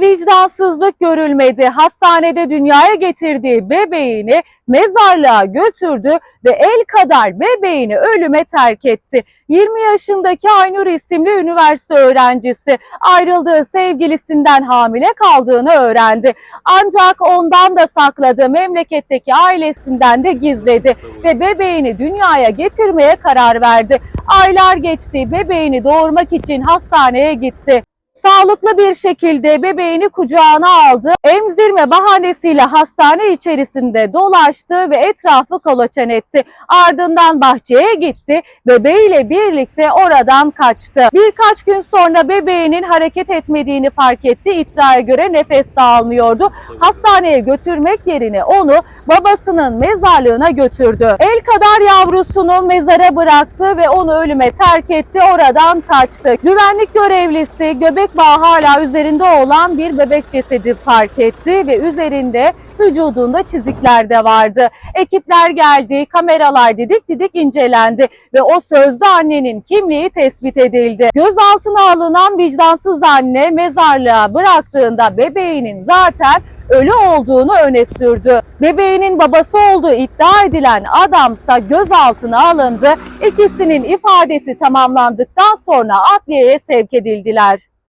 Böyle vicdansızlık görülmedi. Hastanede dünyaya getirdiği bebeğini mezarlığa götürdü ve el kadar bebeğini ölüme terk etti. 20 yaşındaki Aynur isimli üniversite öğrencisi ayrıldığı sevgilisinden hamile kaldığını öğrendi. Ancak ondan da sakladı, memleketteki ailesinden de gizledi ve bebeğini dünyaya getirmeye karar verdi. Aylar geçti, bebeğini doğurmak için hastaneye gitti. Sağlıklı bir şekilde bebeğini kucağına aldı. Emzirme bahanesiyle hastane içerisinde dolaştı ve etrafı kolaçan etti. Ardından bahçeye gitti. Bebeğiyle birlikte oradan kaçtı. Birkaç gün sonra bebeğinin hareket etmediğini fark etti. İddiaya göre nefes de almıyordu. Hastaneye götürmek yerine onu babasının mezarlığına götürdü. El kadar yavrusunu mezara bıraktı ve onu ölüme terk etti. Oradan kaçtı. Güvenlik görevlisi göbek bağı hala üzerinde olan bir bebek cesedi fark etti ve üzerinde vücudunda çizikler de vardı. Ekipler geldi, kameralar didik didik incelendi ve o sözde annenin kimliği tespit edildi. Gözaltına alınan vicdansız anne mezarlığa bıraktığında bebeğinin zaten ölü olduğunu öne sürdü. Bebeğinin babası olduğu iddia edilen adamsa gözaltına alındı. İkisinin ifadesi tamamlandıktan sonra adliyeye sevk edildiler.